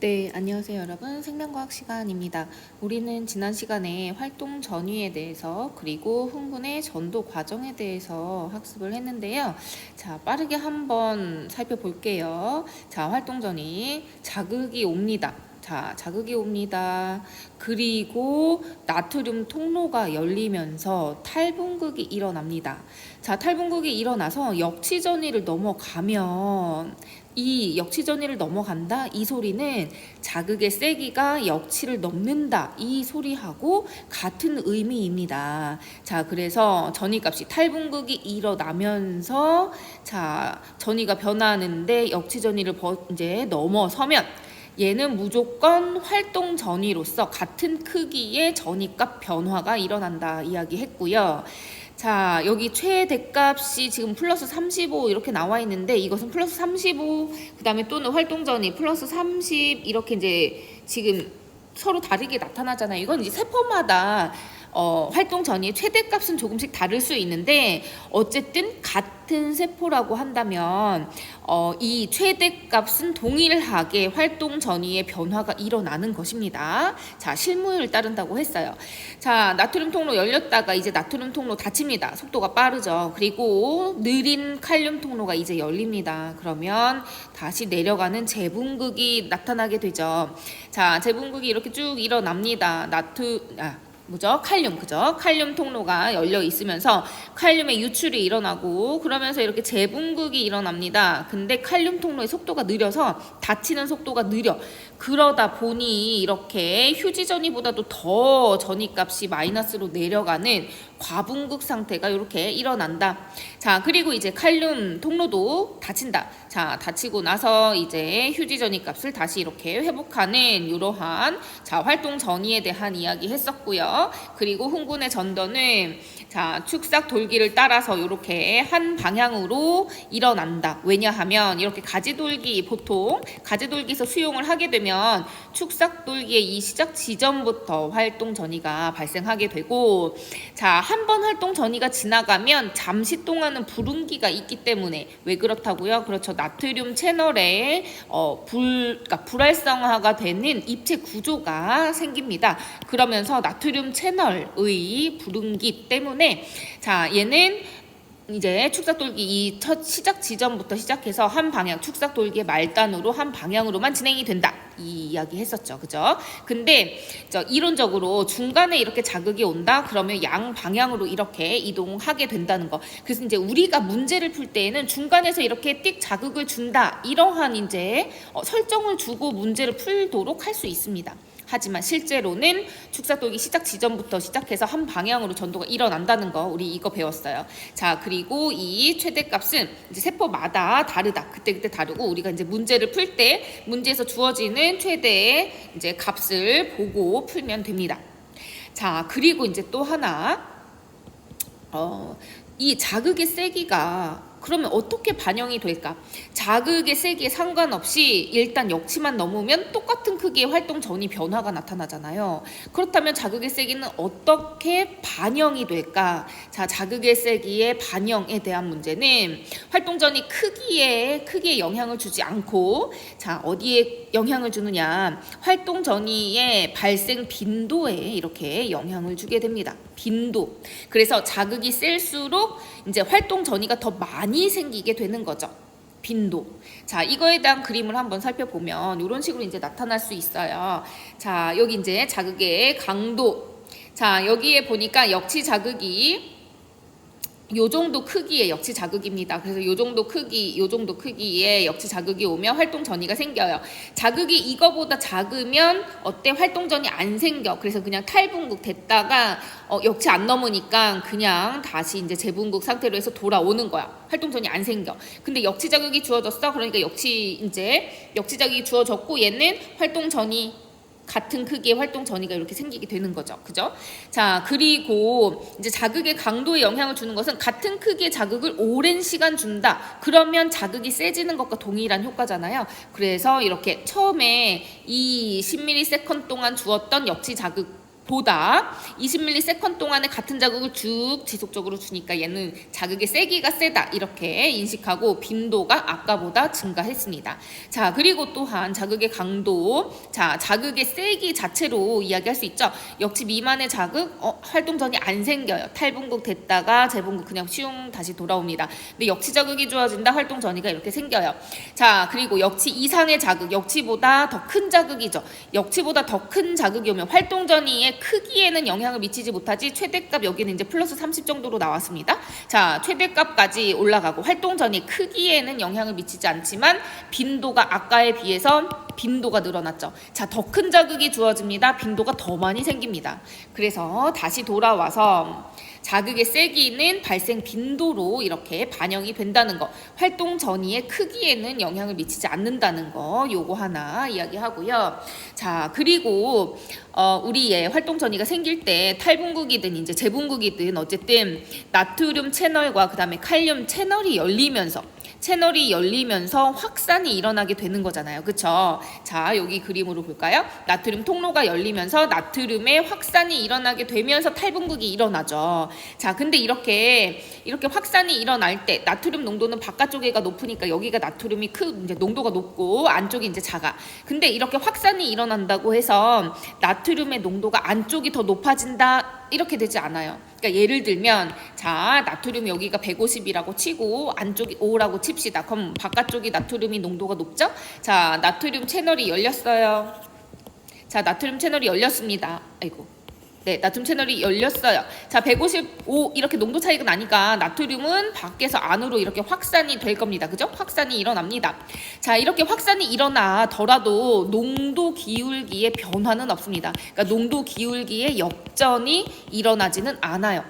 네, 안녕하세요 여러분. 생명과학 시간입니다. 우리는 지난 시간에 활동 전위에 대해서 그리고 흥분의 전도 과정에 대해서 학습을 했는데요. 자, 빠르게 한번 살펴볼게요. 자, 활동 전위. 자극이 옵니다. 자, 자극이 옵니다. 그리고 나트륨 통로가 열리면서 탈분극이 일어납니다. 자, 탈분극이 일어나서 역치전위를 넘어가면 이 역치전위를 넘어간다 이 소리는 자극의 세기가 역치를 넘는다 이 소리하고 같은 의미입니다. 자 그래서 전위값이 탈분극이 일어나면서 자 전위가 변하는데 역치전위를 버- 이제 넘어서면 얘는 무조건 활동 전위로서 같은 크기의 전위값 변화가 일어난다 이야기했고요. 자, 여기 최대값이 지금 플러스 35 이렇게 나와 있는데 이것은 플러스 35 그 다음에 또는 활동 전이 플러스 30 이렇게 이제 지금 서로 다르게 나타나잖아요. 이건 이제 세포마다 어, 활동 전이 최대값은 조금씩 다를 수 있는데 어쨌든 같은 세포라고 한다면 어, 이 최대값은 동일하게 활동 전위의 변화가 일어나는 것입니다. 자, 실무율 따른다고 했어요. 자, 나트륨 통로 열렸다가 이제 나트륨 통로 닫힙니다. 속도가 빠르죠. 그리고 느린 칼륨 통로가 이제 열립니다. 그러면 다시 내려가는 재분극이 나타나게 되죠. 자, 재분극이 이렇게 쭉 일어납니다. 나트 아 뭐죠? 칼륨 그죠? 칼륨 통로가 열려 있으면서 칼륨의 유출이 일어나고 그러면서 이렇게 재분극이 일어납니다. 근데 칼륨 통로의 속도가 느려서 닫히는 속도가 느려. 그러다 보니 이렇게 휴지 전위보다도 더 전위값이 마이너스로 내려가는 과분극 상태가 이렇게 일어난다. 자, 그리고 이제 칼륨 통로도 닫힌다. 자, 닫히고 나서 이제 휴지 전위 값을 다시 이렇게 회복하는 이러한 자, 활동 전위에 대한 이야기 했었고요. 그리고 흥분의 전도는 자, 축삭 돌기를 따라서 이렇게 한 방향으로 일어난다. 왜냐하면 이렇게 가지돌기 보통 가지돌기에서 수용을 하게 되면 축삭 돌기의 이 시작 지점부터 활동 전이가 발생하게 되고 자, 한 번 활동 전이가 지나가면 잠시 동안은 불운기가 있기 때문에 왜 그렇다고요? 그렇죠. 나트륨 채널에 어, 불 그러니까 불활성화가 되는 입체 구조가 생깁니다. 그러면서 나트륨 채널의 불운기 때문에 자, 얘는 이제 축삭 돌기 이 첫 시작 지점부터 시작해서 한 방향 축삭 돌기의 말단으로 한 방향으로만 진행이 된다. 이 이야기 했었죠. 그죠? 근데 저 이론적으로 중간에 이렇게 자극이 온다? 그러면 양 방향으로 이렇게 이동하게 된다는 거. 그래서 이제 우리가 문제를 풀 때에는 중간에서 이렇게 띡 자극을 준다. 이러한 이제 어, 설정을 주고 문제를 풀도록 할 수 있습니다. 하지만 실제로는 축사돌기 시작 지점부터 시작해서 한 방향으로 전도가 일어난다는 거 우리 이거 배웠어요. 자 그리고 이 최대값은 이제 세포마다 다르다. 그때 그때 다르고 우리가 이제 문제를 풀 때 문제에서 주어지는 최대의 이제 값을 보고 풀면 됩니다. 자 그리고 이제 또 하나 어, 이 자극의 세기가 그러면 어떻게 반영이 될까? 자극의 세기에 상관없이 일단 역치만 넘으면 똑같은 크기의 활동 전이 변화가 나타나잖아요. 그렇다면 자극의 세기는 어떻게 반영이 될까? 자, 자극의 세기의 반영에 대한 문제는 활동 전이 크기에 크기에 영향을 주지 않고 자, 어디에 영향을 주느냐? 활동 전이의 발생 빈도에 이렇게 영향을 주게 됩니다. 빈도. 그래서 자극이 셀수록 이제 활동 전이가 더 많이 생기게 되는 거죠. 빈도. 자, 이거에 대한 그림을 한번 살펴보면 이런 식으로 이제 나타날 수 있어요. 자, 여기 이제 자극의 강도. 자, 여기에 보니까 역치 자극이 요 정도 크기의 역치 자극입니다. 그래서 요 정도 크기, 요 정도 크기의 역치 자극이 오면 활동 전이가 생겨요. 자극이 이거보다 작으면 어때? 활동 전이 안 생겨. 그래서 그냥 탈분극 됐다가 어, 역치 안 넘으니까 그냥 다시 이제 재분극 상태로 해서 돌아오는 거야. 활동 전이 안 생겨. 근데 역치 자극이 주어졌어. 그러니까 역치 이제 역치 자극이 주어졌고 얘는 활동 전이 같은 크기의 활동 전이가 이렇게 생기게 되는 거죠. 그죠? 자, 그리고 이제 자극의 강도에 영향을 주는 것은 같은 크기의 자극을 오랜 시간 준다. 그러면 자극이 세지는 것과 동일한 효과잖아요. 그래서 이렇게 처음에 이 10ms 동안 주었던 역치 자극 보다 20ms 동안에 같은 자극을 쭉 지속적으로 주니까 얘는 자극의 세기가 세다 이렇게 인식하고 빈도가 아까보다 증가했습니다. 자 그리고 또한 자극의 강도 자 자극의 세기 자체로 이야기할 수 있죠. 역치 미만의 자극 어, 활동전이 안 생겨요. 탈분국 됐다가 재분국 그냥 쉬웅 다시 돌아옵니다. 근데 역치 자극이 좋아진다 활동 전이가 이렇게 생겨요. 자 그리고 역치 이상의 자극 역치보다 더 큰 자극이죠. 역치보다 더 큰 자극이 오면 활동 전이의 크기에는 영향을 미치지 못하지 최대값 여기는 이제 플러스 30 정도로 나왔습니다. 자 최대값까지 올라가고 활동 전이 크기에는 영향을 미치지 않지만 빈도가 아까에 비해서 빈도가 늘어났죠. 자, 더 큰 자극이 주어집니다. 빈도가 더 많이 생깁니다. 그래서 다시 돌아와서 자극의 세기는 발생 빈도로 이렇게 반영이 된다는 거. 활동 전이의 크기에는 영향을 미치지 않는다는 거. 요거 하나 이야기하고요. 자, 그리고 어, 우리의 활동 전이가 생길 때 탈분국이든 이제 재분국이든 어쨌든 나트륨 채널과 그다음에 칼륨 채널이 열리면서 채널이 열리면서 확산이 일어나게 되는 거잖아요. 그쵸? 자, 여기 그림으로 볼까요? 나트륨 통로가 열리면서 나트륨의 확산이 일어나게 되면서 탈분국이 일어나죠. 자, 근데 이렇게, 이렇게 확산이 일어날 때 나트륨 농도는 바깥쪽에가 높으니까 여기가 나트륨이 크, 이제 농도가 높고 안쪽이 이제 작아. 근데 이렇게 확산이 일어난다고 해서 나트륨의 농도가 안쪽이 더 높아진다. 이렇게 되지 않아요. 그러니까 예를 들면 자 나트륨 여기가 150이라고 치고 안쪽이 5라고 칩시다. 그럼 바깥쪽이 나트륨이 농도가 높죠? 자 나트륨 채널이 열렸어요. 자 나트륨 채널이 열렸습니다. 아이고. 네, 나트륨 채널이 열렸어요. 자, 155 이렇게 농도 차이가 나니까 나트륨은 밖에서 안으로 이렇게 확산이 될 겁니다. 그죠? 확산이 일어납니다. 자, 이렇게 확산이 일어나더라도 농도 기울기의 변화는 없습니다. 그러니까 농도 기울기의 역전이 일어나지는 않아요.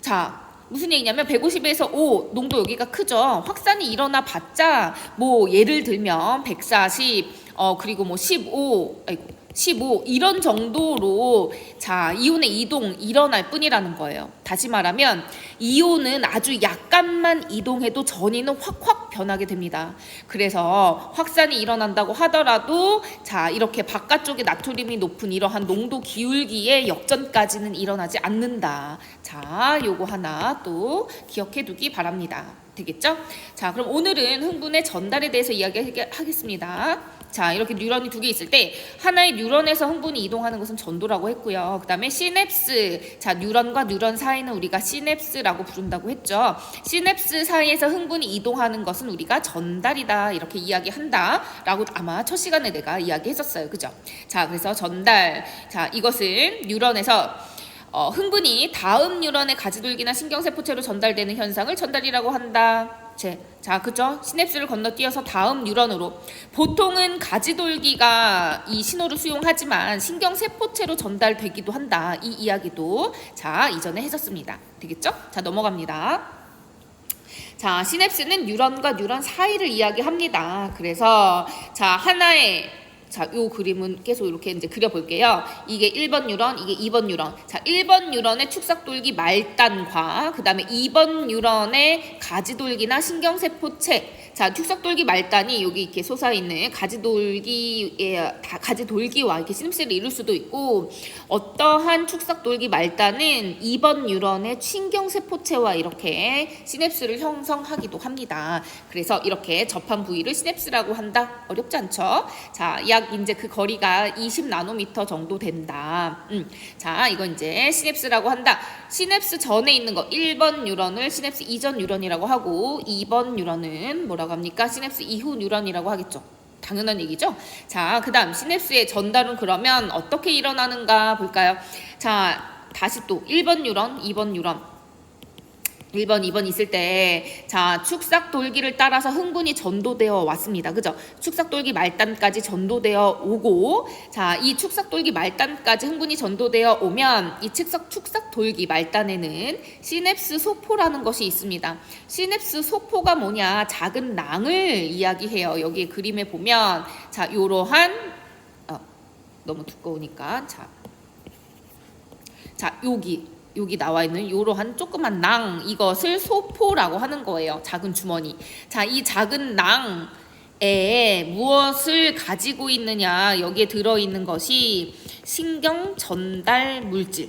자, 무슨 얘기냐면 150에서 5 농도 여기가 크죠. 확산이 일어나 봤자 뭐 예를 들면 140 어 그리고 뭐 15 아이고 15 이런 정도로 자 이온의 이동 일어날 뿐이라는 거예요. 다시 말하면 이온은 아주 약간만 이동해도 전이는 확확 변하게 됩니다. 그래서 확산이 일어난다고 하더라도 자 이렇게 바깥쪽에 나트륨이 높은 이러한 농도 기울기의 역전까지는 일어나지 않는다. 자 요거 하나 또 기억해 두기 바랍니다. 되겠죠? 자 그럼 오늘은 흥분의 전달에 대해서 이야기하겠습니다. 자 이렇게 뉴런이 두 개 있을 때 하나의 뉴런에서 흥분이 이동하는 것은 전도라고 했고요. 그 다음에 시냅스 자 뉴런과 뉴런 사이는 우리가 시냅스라고 부른다고 했죠. 시냅스 사이에서 흥분이 이동하는 것은 우리가 전달이다 이렇게 이야기한다라고 아마 첫 시간에 내가 이야기했었어요. 그죠? 자 그래서 전달 자 이것은 뉴런에서 어, 흥분이 다음 뉴런의 가지돌기나 신경세포체로 전달되는 현상을 전달이라고 한다. 제, 자, 그죠? 시냅스를 건너뛰어서 다음 뉴런으로. 보통은 가지돌기가 이 신호를 수용하지만 신경세포체로 전달되기도 한다. 이 이야기도 자, 이전에 했었습니다. 되겠죠? 자, 넘어갑니다. 자, 시냅스는 뉴런과 뉴런 사이를 이야기합니다. 그래서 자, 하나의 자, 요 그림은 계속 이렇게 이제 그려볼게요. 이게 1번 뉴런, 이게 2번 뉴런. 자, 1번 뉴런의 축삭돌기 말단과 그 다음에 2번 뉴런의 가지돌기나 신경세포체. 자, 축삭돌기 말단이 여기 이렇게 솟아있는 가지돌기의, 가지돌기와 이렇게 시놉스를 이룰 수도 있고, 어떠한 축삭돌기 말단은 2번 뉴런의 신경세포체와 이렇게 시냅스를 형성하기도 합니다. 그래서 이렇게 접한 부위를 시냅스라고 한다. 어렵지 않죠? 자, 약 이제 그 거리가 20 나노미터 정도 된다. 음. 자, 이건 이제 시냅스라고 한다. 시냅스 전에 있는 거 1번 뉴런을 시냅스 이전 뉴런이라고 하고 2번 뉴런은 뭐라 고 합니까? 시냅스 이후 뉴런이라고 하겠죠. 당연한 얘기죠. 자, 그 다음 시냅스의 전달은 그러면 어떻게 일어나는가 볼까요? 자, 다시 또 1번 뉴런, 2번 뉴런 1번, 2번 있을 때, 자, 축삭 돌기를 따라서 흥분이 전도되어 왔습니다. 그죠? 축삭 돌기 말단까지 전도되어 오고, 자, 이 축삭 돌기 말단까지 흥분이 전도되어 오면, 이 축삭, 축삭 돌기 말단에는 시냅스 소포라는 것이 있습니다. 시냅스 소포가 뭐냐? 작은 낭을 이야기해요. 여기 그림에 보면, 자, 요러한, 어, 너무 두꺼우니까, 자, 자, 여기. 여기 나와 있는 이러한 조그만 낭 이것을 소포라고 하는 거예요. 작은 주머니. 자, 이 작은 낭에 무엇을 가지고 있느냐 여기에 들어 있는 것이 신경 전달 물질.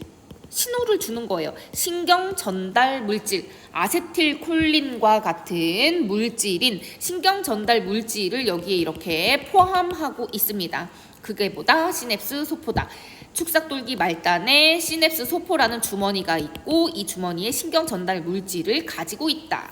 신호를 주는 거예요. 신경 전달 물질, 아세틸콜린과 같은 물질인 신경 전달 물질을 여기에 이렇게 포함하고 있습니다. 그게 뭐다? 시냅스 소포다. 축삭돌기 말단에 시냅스 소포라는 주머니가 있고 이 주머니에 신경 전달 물질을 가지고 있다.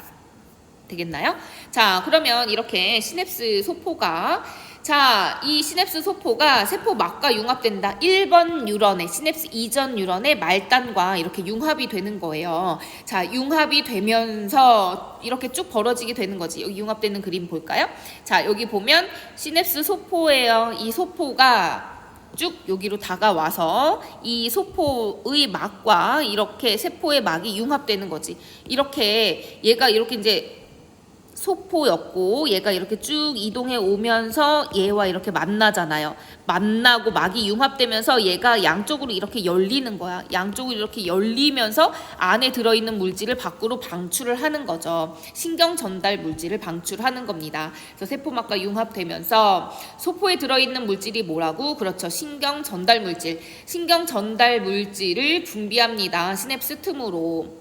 되겠나요? 자, 그러면 이렇게 시냅스 소포가 자, 이 시냅스 소포가 세포 막과 융합된다. 1번 뉴런의 시냅스 이전 뉴런의 말단과 이렇게 융합이 되는 거예요. 자, 융합이 되면서 이렇게 쭉 벌어지게 되는 거지. 여기 융합되는 그림 볼까요? 자, 여기 보면 시냅스 소포예요. 이 소포가 쭉 여기로 다가와서 이 소포의 막과 이렇게 세포의 막이 융합되는 거지. 이렇게 얘가 이렇게 이제 소포였고 얘가 이렇게 쭉 이동해 오면서 얘와 이렇게 만나잖아요. 만나고 막이 융합되면서 얘가 양쪽으로 이렇게 열리는 거야. 양쪽으로 이렇게 열리면서 안에 들어있는 물질을 밖으로 방출을 하는 거죠. 신경 전달 물질을 방출하는 겁니다. 그래서 세포막과 융합되면서 소포에 들어있는 물질이 뭐라고? 그렇죠. 신경 전달 물질. 신경 전달 물질을 분비합니다. 시냅스 틈으로.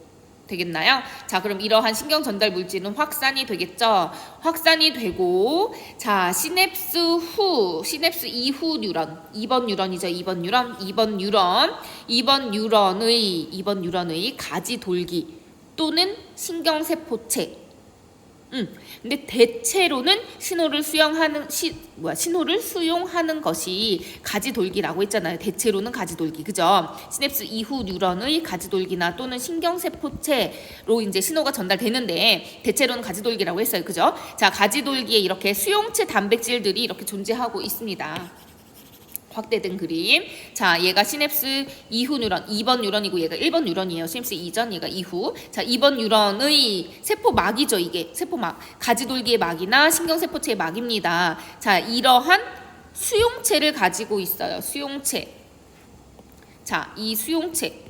되겠나요? 자, 그럼 이러한 신경 전달 물질은 확산이 되겠죠? 확산이 되고, 자, 시냅스 후, 시냅스 이후 뉴런, 2번 뉴런이죠. 2번 뉴런, 2번 뉴런, 2번 뉴런의, 2번 뉴런의 가지 돌기 또는 신경세포체, 음, 근데 대체로는 신호를 수용하는 시, 뭐야 신호를 수용하는 것이 가지돌기라고 했잖아요. 대체로는 가지돌기, 그죠? 시냅스 이후 뉴런의 가지돌기나 또는 신경세포체로 이제 신호가 전달되는데 대체로는 가지돌기라고 했어요, 그죠? 자, 가지돌기에 이렇게 수용체 단백질들이 이렇게 존재하고 있습니다. 확대된 그림. 자, 얘가 시냅스 이후 뉴런, 2번 뉴런이고 얘가 1번 뉴런이에요. 시냅스 이전, 얘가 이후. 자, 2번 뉴런의 세포막이죠, 이게. 세포막. 가지돌기의 막이나 신경세포체의 막입니다. 자, 이러한 수용체를 가지고 있어요. 수용체. 자, 이 수용체.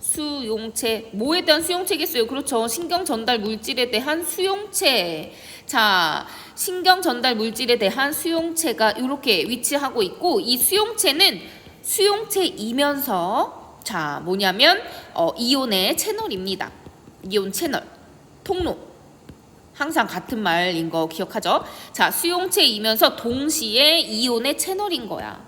수용체. 뭐에 대한 수용체겠어요? 그렇죠. 신경 전달 물질에 대한 수용체. 자, 신경 전달 물질에 대한 수용체가 이렇게 위치하고 있고 이 수용체는 수용체이면서 자, 뭐냐면 어, 이온의 채널입니다. 이온 채널. 통로. 항상 같은 말인 거 기억하죠? 자, 수용체이면서 동시에 이온의 채널인 거야.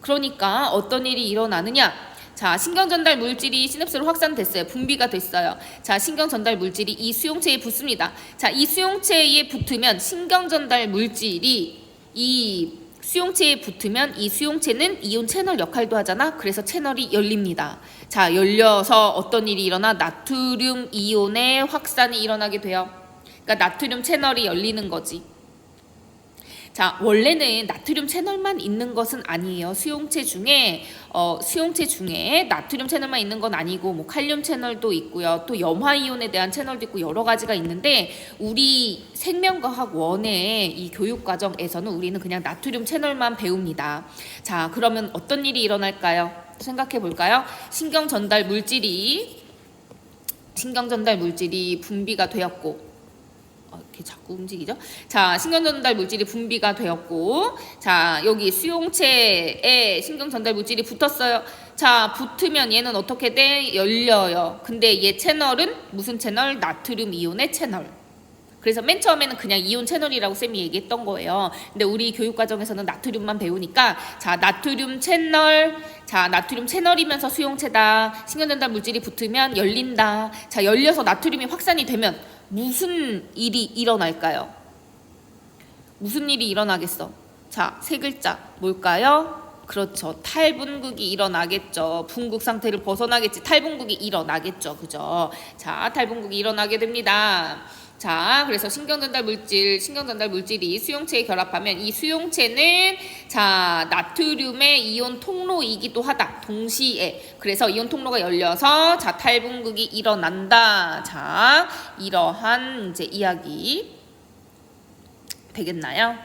그러니까 어떤 일이 일어나느냐? 자, 신경 전달 물질이 시냅스로 확산됐어요. 분비가 됐어요. 자, 신경 전달 물질이 이 수용체에 붙습니다. 자, 이 수용체에 붙으면 신경 전달 물질이 이 수용체에 붙으면 이 수용체는 이온 채널 역할도 하잖아. 그래서 채널이 열립니다. 자, 열려서 어떤 일이 일어나 나트륨 이온의 확산이 일어나게 돼요. 그러니까 나트륨 채널이 열리는 거지. 자, 원래는 나트륨 채널만 있는 것은 아니에요. 수용체 중에 어, 수용체 중에 나트륨 채널만 있는 건 아니고 뭐 칼륨 채널도 있고요. 또 염화 이온에 대한 채널도 있고 여러 가지가 있는데 우리 생명과학 원의 이 교육 과정에서는 우리는 그냥 나트륨 채널만 배웁니다. 자, 그러면 어떤 일이 일어날까요? 생각해 볼까요? 신경 전달 물질이 신경 전달 물질이 분비가 되었고 어, 이렇게 자꾸 움직이죠. 자, 신경 전달 물질이 분비가 되었고, 자, 여기 수용체에 신경 전달 물질이 붙었어요. 자, 붙으면 얘는 어떻게 돼? 열려요. 근데 얘 채널은 무슨 채널? 나트륨 이온의 채널. 그래서 맨 처음에는 그냥 이온 채널이라고 쌤이 얘기했던 거예요. 근데 우리 교육 과정에서는 나트륨만 배우니까 자, 나트륨 채널, 자, 나트륨 채널이면서 수용체다. 신경 전달 물질이 붙으면 열린다. 자, 열려서 나트륨이 확산이 되면 무슨 일이 일어날까요? 무슨 일이 일어나겠어? 자, 세 글자. 뭘까요? 그렇죠. 탈분극이 일어나겠죠. 분극 상태를 벗어나겠지. 탈분극이 일어나겠죠. 그죠? 자, 탈분극이 일어나게 됩니다. 자, 그래서 신경전달 물질, 신경전달 물질이 수용체에 결합하면 이 수용체는 자, 나트륨의 이온 통로이기도 하다. 동시에. 그래서 이온 통로가 열려서 자, 탈분극이 일어난다. 자, 이러한 이제 이야기 되겠나요?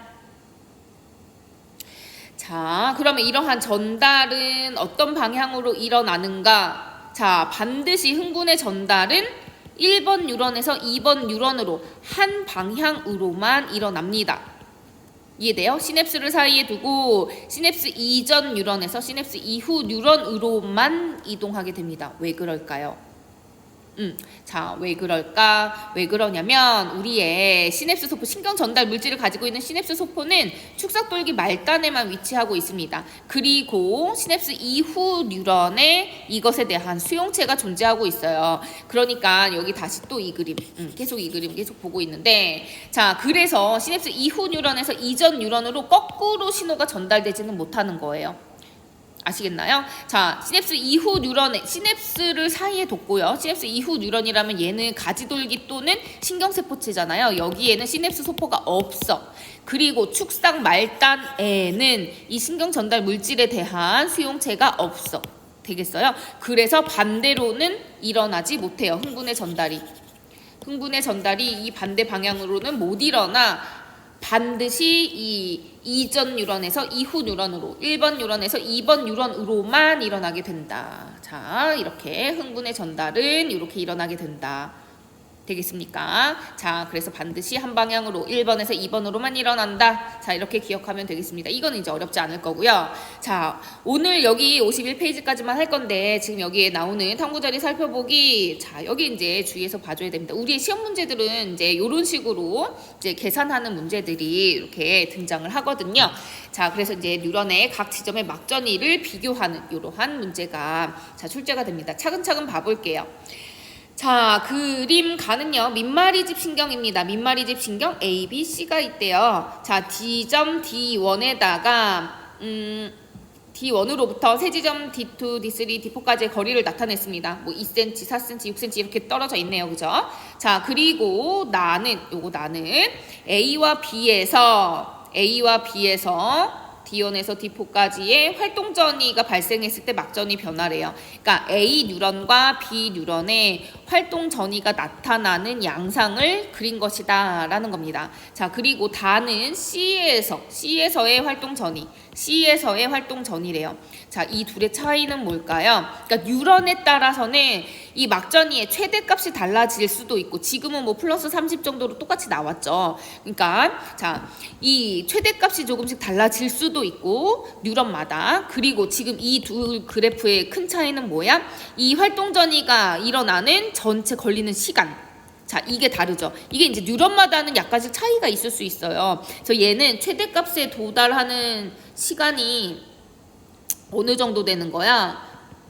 자, 그러면 이러한 전달은 어떤 방향으로 일어나는가? 자, 반드시 흥분의 전달은 1번 뉴런에서 2번 뉴런으로 한 방향으로만 일어납니다. 이해돼요? 시냅스를 사이에 두고 시냅스 이전 뉴런에서 시냅스 이후 뉴런으로만 이동하게 됩니다. 왜 그럴까요? 음, 자, 왜 그럴까? 왜 그러냐면 우리의 시냅스 소포, 신경 전달 물질을 가지고 있는 시냅스 소포는 축삭돌기 말단에만 위치하고 있습니다. 그리고 시냅스 이후 뉴런에 이것에 대한 수용체가 존재하고 있어요. 그러니까 여기 다시 또 이 그림, 음, 계속 이 그림 계속 보고 있는데, 자, 그래서 시냅스 이후 뉴런에서 이전 뉴런으로 거꾸로 신호가 전달되지는 못하는 거예요. 아시겠나요? 자, 시냅스 이후 뉴런에 시냅스를 사이에 뒀고요. 시냅스 이후 뉴런이라면 얘는 가지돌기 또는 신경세포체잖아요. 여기에는 시냅스 소포가 없어. 그리고 축상 말단에는 이 신경 전달 물질에 대한 수용체가 없어. 되겠어요? 그래서 반대로는 일어나지 못해요. 흥분의 전달이. 흥분의 전달이 이 반대 방향으로는 못 일어나 반드시 이 이전 뉴런에서 이후 뉴런으로 1번 뉴런에서 2번 뉴런으로만 일어나게 된다. 자, 이렇게 흥분의 전달은 이렇게 일어나게 된다. 되겠습니까? 자, 그래서 반드시 한 방향으로 1번에서 2번으로만 일어난다. 자, 이렇게 기억하면 되겠습니다. 이거는 이제 어렵지 않을 거고요. 자, 오늘 여기 51페이지까지만 할 건데 지금 여기에 나오는 탐구 자리 살펴보기. 자, 여기 이제 주의해서 봐줘야 됩니다. 우리의 시험 문제들은 이제 이런 식으로 이제 계산하는 문제들이 이렇게 등장을 하거든요. 자, 그래서 이제 뉴런의 각 지점의 막전이를 비교하는 이러한 문제가 자, 출제가 됩니다. 차근차근 봐볼게요. 자, 그림 가는요. 민마리집 신경입니다. 민마리집 신경 A, B, C가 있대요. 자, D점 D1에다가 음 D1으로부터 세 지점 D2, D3, D4까지의 거리를 나타냈습니다. 뭐 2cm, 4cm, 6cm 이렇게 떨어져 있네요. 그죠? 자, 그리고 나는 요거 나는 A와 B에서 A와 B에서 D1에서 D4까지의 활동 전이가 발생했을 때 막전이 변화래요. 그러니까 A 뉴런과 B 뉴런의 활동 전이가 나타나는 양상을 그린 것이다라는 겁니다. 자, 그리고 다는 C에서 C에서의 활동 전이 C에서의 활동 전이래요. 자, 이 둘의 차이는 뭘까요? 그러니까 뉴런에 따라서는 이 막전이의 최대값이 달라질 수도 있고 지금은 뭐 플러스 30 정도로 똑같이 나왔죠. 그러니까 자, 이 최대값이 조금씩 달라질 수도 있고 뉴런마다 그리고 지금 이 두 그래프의 큰 차이는 뭐야? 이 활동 전이가 일어나는 전체 걸리는 시간 자, 이게 다르죠. 이게 이제 뉴런마다는 약간씩 차이가 있을 수 있어요. 그래서 얘는 최대값에 도달하는 시간이 어느 정도 되는 거야?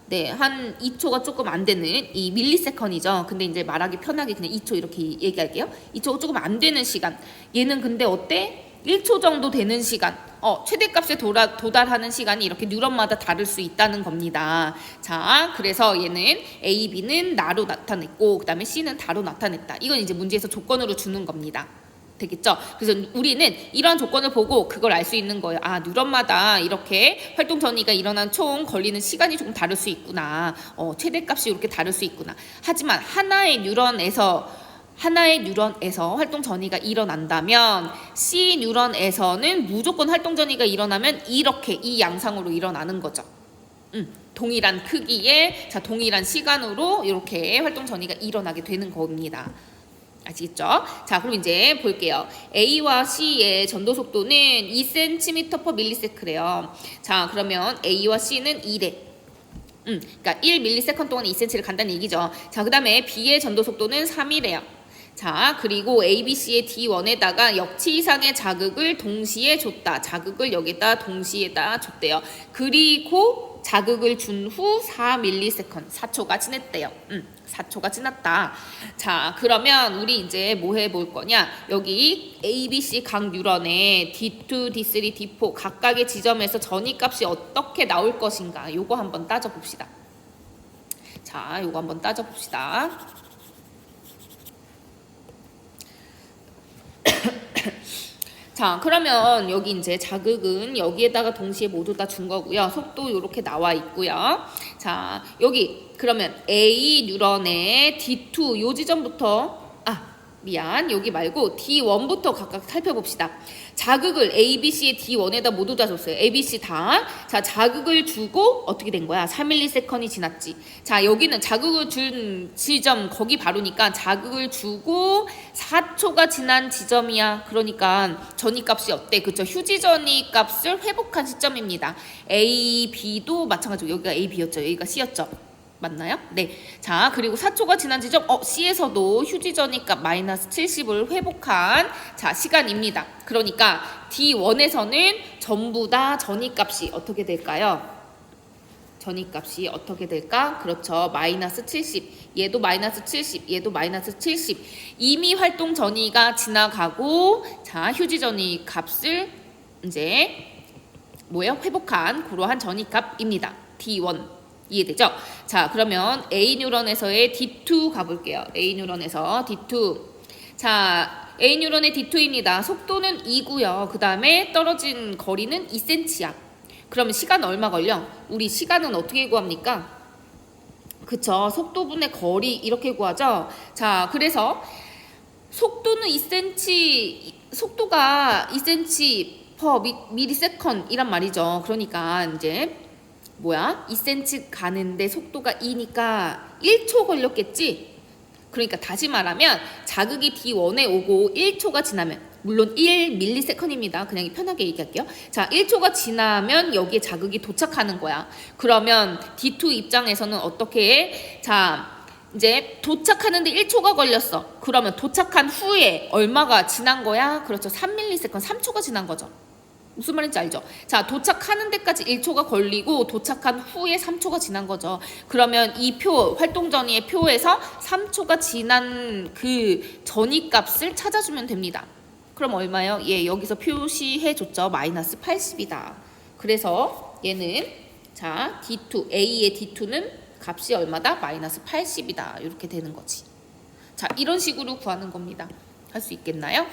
네, 한 2초가 조금 안 되는 이 밀리세컨이죠. 근데 이제 말하기 편하게 그냥 2초 이렇게 얘기할게요. 2초가 조금 안 되는 시간. 얘는 근데 어때? 1초 정도 되는 시간. 어, 최대값에 도라, 도달하는 시간이 이렇게 뉴런마다 다를 수 있다는 겁니다. 자, 그래서 얘는 A, B는 나로 나타냈고, 그 다음에 C는 다로 나타냈다. 이건 이제 문제에서 조건으로 주는 겁니다. 되겠죠? 그래서 우리는 이런 조건을 보고 그걸 알 수 있는 거예요. 아, 뉴런마다 이렇게 활동 전이가 일어난 총 걸리는 시간이 조금 다를 수 있구나. 어, 최대값이 이렇게 다를 수 있구나. 하지만 하나의 뉴런에서 하나의 뉴런에서 활동 전이가 일어난다면 C 뉴런에서는 무조건 활동 전이가 일어나면 이렇게 이 양상으로 일어나는 거죠. 음, 동일한 크기의 자 동일한 시간으로 이렇게 활동 전이가 일어나게 되는 겁니다. 아시겠죠? 자, 그럼 이제 볼게요. A와 C의 전도 속도는 2cm per millisecon드래요. 자, 그러면 A와 C는 2래. 음, 그러니까 1ms 동안 2cm를 간다는 얘기죠. 자, 그다음에 B의 전도 속도는 3이래요. 자, 그리고 ABC의 D1에다가 역치 이상의 자극을 동시에 줬다. 자극을 여기다 동시에다 줬대요. 그리고 자극을 준 후 4ms, 4초가 지났대요. 음, 4초가 지났다. 자, 그러면 우리 이제 뭐 해 볼 거냐? 여기 ABC 각 뉴런의 D2, D3, D4 각각의 지점에서 전이값이 어떻게 나올 것인가? 요거 한번 따져 봅시다. 자, 요거 한번 따져 봅시다. 자, 그러면 여기 이제 자극은 여기에다가 동시에 모두 다 준 거고요. 속도 이렇게 나와 있고요. 자, 여기 그러면 A 뉴런의 D2 요 지점부터 아, 미안 여기 말고 D1부터 각각 살펴봅시다. 자극을 A, B, C의 D1에다 모두 다 줬어요. A, B, C 다. 자 자극을 주고 어떻게 된 거야? 3ms이 지났지. 자 여기는 자극을 준 지점 거기 바로니까 자극을 주고 4초가 지난 지점이야. 그러니까 전이값이 어때? 그쵸? 휴지 전이 값을 회복한 시점입니다. A, B도 마찬가지고 여기가 A, B였죠. 여기가 C였죠. 맞나요? 네. 자, 그리고 4초가 지난 지점, 어, C에서도 휴지 전이값 마이너스 70을 회복한, 자, 시간입니다. 그러니까 D1에서는 전부 다 전이값이 어떻게 될까요? 전이값이 어떻게 될까? 그렇죠. 마이너스 70. 얘도 마이너스 70. 얘도 마이너스 70. 이미 활동 전이가 지나가고, 자, 휴지 전이 값을 이제 뭐예요? 회복한 그러한 전이값입니다. D1. 이해되죠? 자, 그러면 A 뉴런에서의 D2 가볼게요. A 뉴런에서 D2. 자, A 뉴런의 D2입니다. 속도는 2고요. 그 다음에 떨어진 거리는 2cm야. 그러면 시간 얼마 걸려? 우리 시간은 어떻게 구합니까? 그쵸. 속도분의 거리 이렇게 구하죠. 자, 그래서 속도는 2cm, 속도가 2cm per millisecond 이란 말이죠. 그러니까 이제 뭐야? 2cm 가는데 속도가 2니까 1초 걸렸겠지? 그러니까 다시 말하면 자극이 D1에 오고 1초가 지나면 물론 1ms입니다. 그냥 편하게 얘기할게요. 자, 1초가 지나면 여기에 자극이 도착하는 거야. 그러면 D2 입장에서는 어떻게 해? 자, 이제 도착하는데 1초가 걸렸어. 그러면 도착한 후에 얼마가 지난 거야? 그렇죠. 3ms, 3초가 지난 거죠. 무슨 말인지 알죠? 자, 도착하는 데까지 1초가 걸리고 도착한 후에 3초가 지난 거죠. 그러면 이 표, 활동 전이의 표에서 3초가 지난 그 전이 값을 찾아주면 됩니다. 그럼 얼마요? 예, 여기서 표시해 줬죠. 마이너스 80이다. 그래서 얘는 자, D2, A의 D2는 값이 얼마다? 마이너스 80이다. 이렇게 되는 거지. 자, 이런 식으로 구하는 겁니다. 할 수 있겠나요?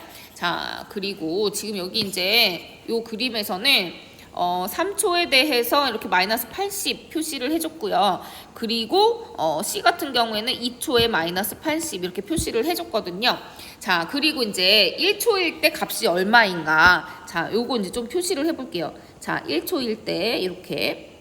자, 그리고 지금 여기 이제 요 그림에서는 어, 3초에 대해서 이렇게 마이너스 80 표시를 해줬고요. 그리고 어, C 같은 경우에는 2초에 마이너스 80 이렇게 표시를 해줬거든요. 자, 그리고 이제 1초일 때 값이 얼마인가. 자, 요거 이제 좀 표시를 해볼게요. 자, 1초일 때 이렇게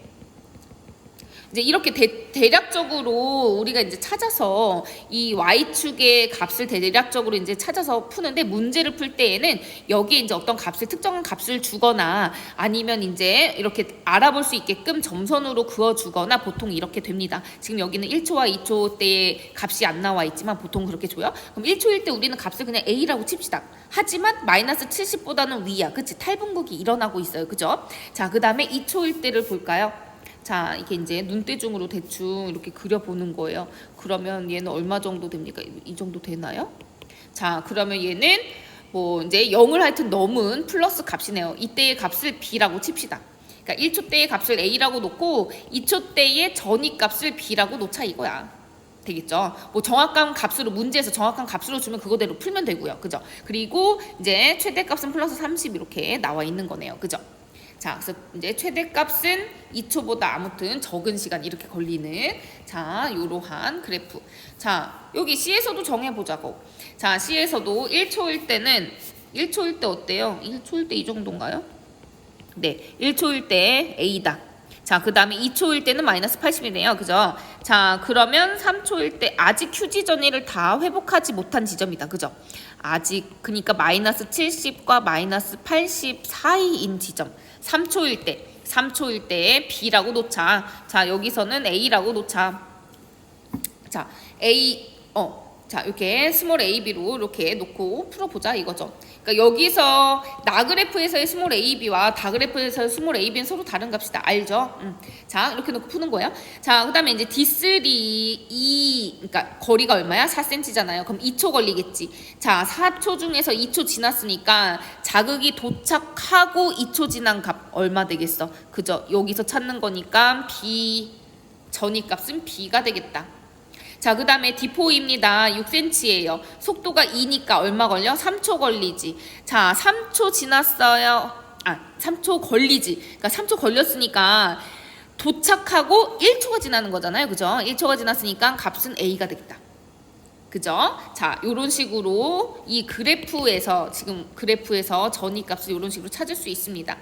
이제 이렇게 대, 략적으로 우리가 이제 찾아서 이 y축의 값을 대략적으로 이제 찾아서 푸는데 문제를 풀 때에는 여기에 이제 어떤 값을 특정한 값을 주거나 아니면 이제 이렇게 알아볼 수 있게끔 점선으로 그어 주거나 보통 이렇게 됩니다. 지금 여기는 1초와 2초 때의 값이 안 나와 있지만 보통 그렇게 줘요. 그럼 1초일 때 우리는 값을 그냥 a라고 칩시다. 하지만 마이너스 70보다는 위야. 그치? 탈분극이 일어나고 있어요. 그죠? 자, 그 다음에 2초일 때를 볼까요? 자, 이게 이제 눈대중으로 대충 이렇게 그려보는 거예요. 그러면 얘는 얼마 정도 됩니까? 이 정도 되나요? 자, 그러면 얘는 뭐 이제 0을 하여튼 넘은 플러스 값이네요. 이때의 값을 b라고 칩시다. 그러니까 1초 때의 값을 a라고 놓고 2초 때의 전위 값을 b라고 놓자 이거야. 되겠죠? 뭐 정확한 값으로 문제에서 정확한 값으로 주면 그거대로 풀면 되고요. 그죠? 그리고 이제 최대값은 플러스 30 이렇게 나와 있는 거네요. 그죠? 자, 그래서 이제 최대값은 2초보다 아무튼 적은 시간 이렇게 걸리는 자, 요러한 그래프. 자, 여기 C에서도 정해 보자고. 자, C에서도 1초일 때는 1초일 때 어때요? 1초일 때 이 정도인가요? 네, 1초일 때 A다. 자, 그 다음에 2초일 때는 마이너스 80이네요. 그죠? 자, 그러면 3초일 때 아직 휴지 전이를 다 회복하지 못한 지점이다. 그죠? 아직, 그러니까 마이너스 70과 마이너스 80 사이인 지점. 3초일 때, 3초일 때에 B라고 놓자. 자, 여기서는 A라고 놓자. 자, A, 어, 자, 이렇게 스몰 AB로 이렇게 놓고 풀어보자 이거죠. 그러니까 여기서 나그래프에서의 스몰 AB와 다그래프에서의 스몰 AB는 서로 다른 값이다. 알죠? 음. 자, 이렇게 놓고 푸는 거예요. 자, 그 다음에 이제 D3, 2, 그러니까 거리가 얼마야? 4cm잖아요. 그럼 2초 걸리겠지. 자, 4초 중에서 2초 지났으니까 자극이 도착하고 2초 지난 값 얼마 되겠어? 그죠? 여기서 찾는 거니까 B, 전위값은 B가 되겠다. 자, 그 다음에 D4입니다. 6cm예요. 속도가 2니까 얼마 걸려? 3초 걸리지. 자, 3초 지났어요. 아, 3초 걸리지. 그러니까 3초 걸렸으니까 도착하고 1초가 지나는 거잖아요. 그죠? 1초가 지났으니까 값은 A가 되겠다. 그죠? 자, 요런 식으로 이 그래프에서 지금 그래프에서 전이 값을 요런 식으로 찾을 수 있습니다.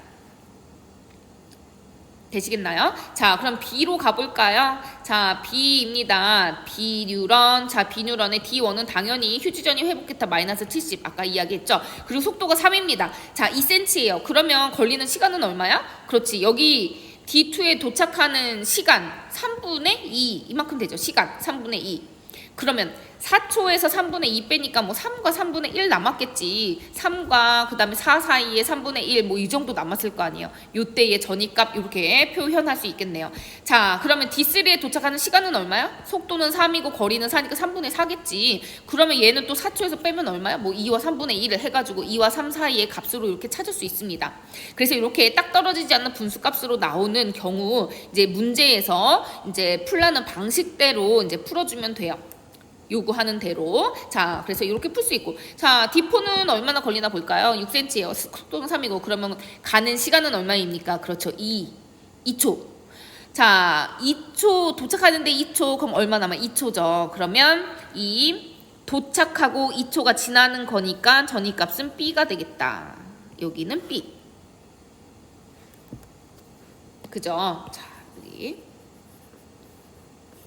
되시겠나요? 자, 그럼 B로 가볼까요? 자, B입니다. B 뉴런. 자, B 뉴런의 D1은 당연히 휴지전이 회복했다 마이너스 70. 아까 이야기했죠? 그리고 속도가 3입니다. 자, 2cm예요. 그러면 걸리는 시간은 얼마야? 그렇지. 여기 D2에 도착하는 시간 3분의 2. 이만큼 되죠. 시간 3분의 2. 그러면 4초에서 3분의 2 빼니까 뭐 3과 3분의 1 남았겠지. 3과 그 다음에 4 사이에 3분의 1 뭐 이 정도 남았을 거 아니에요. 요때의 전이값 이렇게 표현할 수 있겠네요. 자 그러면 D3에 도착하는 시간은 얼마야? 속도는 3이고 거리는 4니까 3분의 4겠지. 그러면 얘는 또 4초에서 빼면 얼마야? 뭐 2와 3분의 1을 해가지고 2와 3 사이의 값으로 이렇게 찾을 수 있습니다. 그래서 이렇게 딱 떨어지지 않는 분수값으로 나오는 경우 이제 문제에서 이제 풀라는 방식대로 이제 풀어주면 돼요. 요구하는 대로. 자, 그래서 이렇게 풀 수 있고. 자, D4는 얼마나 걸리나 볼까요? 6cm예요. 속도는 3이고. 그러면 가는 시간은 얼마입니까? 그렇죠. 2. 2초. 자, 2초 도착하는데 2초. 그럼 얼마 남아? 2초죠. 그러면 이 도착하고 2초가 지나는 거니까 전이값은 B가 되겠다. 여기는 B. 그죠? 자, 여기.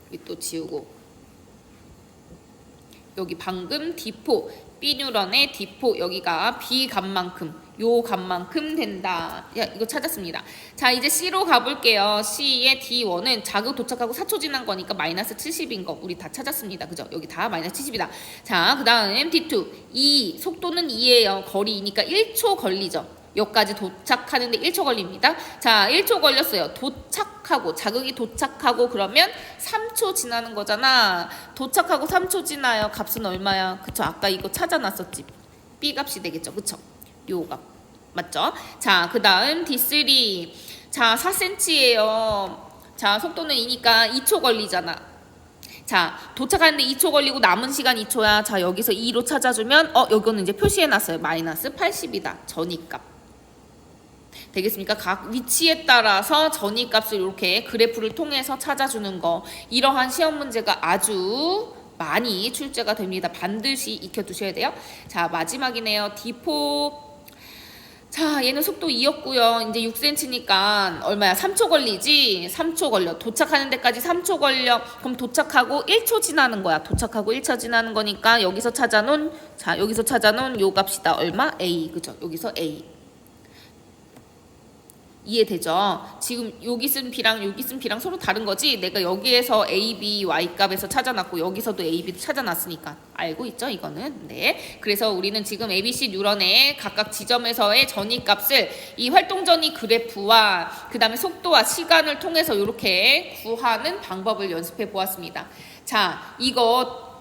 여기 또 지우고. 여기 방금 D4 B 뉴런의 D4 여기가 B 값만큼 요 값만큼 된다. 야 이거 찾았습니다. 자 이제 C로 가볼게요. C의 D1은 자극 도착하고 4초 지난 거니까 마이너스 70인 거 우리 다 찾았습니다. 그죠? 여기 다 마이너스 70이다. 자 그 다음 D2 2 속도는 2예요. 거리니까 1초 걸리죠. 여기까지 도착하는데 1초 걸립니다. 자, 1초 걸렸어요. 도착하고 자극이 도착하고 그러면 3초 지나는 거잖아. 도착하고 3초 지나요. 값은 얼마야? 그쵸? 아까 이거 찾아놨었지. B 값이 되겠죠. 그쵸? 요 값. 맞죠? 자, 그 다음 D3. 자, 4cm예요. 자, 속도는 2니까 2초 걸리잖아. 자, 도착하는데 2초 걸리고 남은 시간 2초야. 자, 여기서 2로 찾아주면, 어, 여기는 이제 표시해놨어요. 마이너스 80이다. 전이값. 되겠습니까? 각 위치에 따라서 전이 값을 이렇게 그래프를 통해서 찾아주는 거. 이러한 시험 문제가 아주 많이 출제가 됩니다. 반드시 익혀두셔야 돼요. 자, 마지막이네요. D4. 자, 얘는 속도 2였고요. 이제 6cm니까 얼마야? 3초 걸리지? 3초 걸려. 도착하는 데까지 3초 걸려. 그럼 도착하고 1초 지나는 거야. 도착하고 1초 지나는 거니까 여기서 찾아놓은 자, 여기서 찾아놓은 요 값이다. 얼마? A. 그죠? 여기서 A. 이해되죠? 지금 여기 쓴 B랑 여기 쓴 B랑 서로 다른 거지? 내가 여기에서 A, B, Y 값에서 찾아놨고 여기서도 A, B도 찾아놨으니까 알고 있죠? 이거는 네. 그래서 우리는 지금 A, B, C 뉴런의 각각 지점에서의 전이 값을 이 활동 전이 그래프와 그 다음에 속도와 시간을 통해서 이렇게 구하는 방법을 연습해 보았습니다. 자, 이거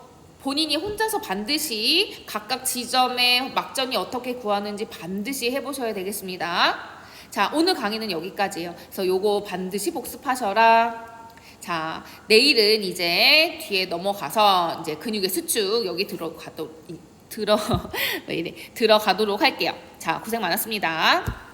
본인이 혼자서 반드시 각각 지점의 막전이 어떻게 구하는지 반드시 해보셔야 되겠습니다. 자, 오늘 강의는 여기까지예요. 그래서 요거 반드시 복습하셔라. 자, 내일은 이제 뒤에 넘어가서 이제 근육의 수축 여기 들어가도 들어 왜 이래 들어가도록 할게요. 자, 고생 많았습니다.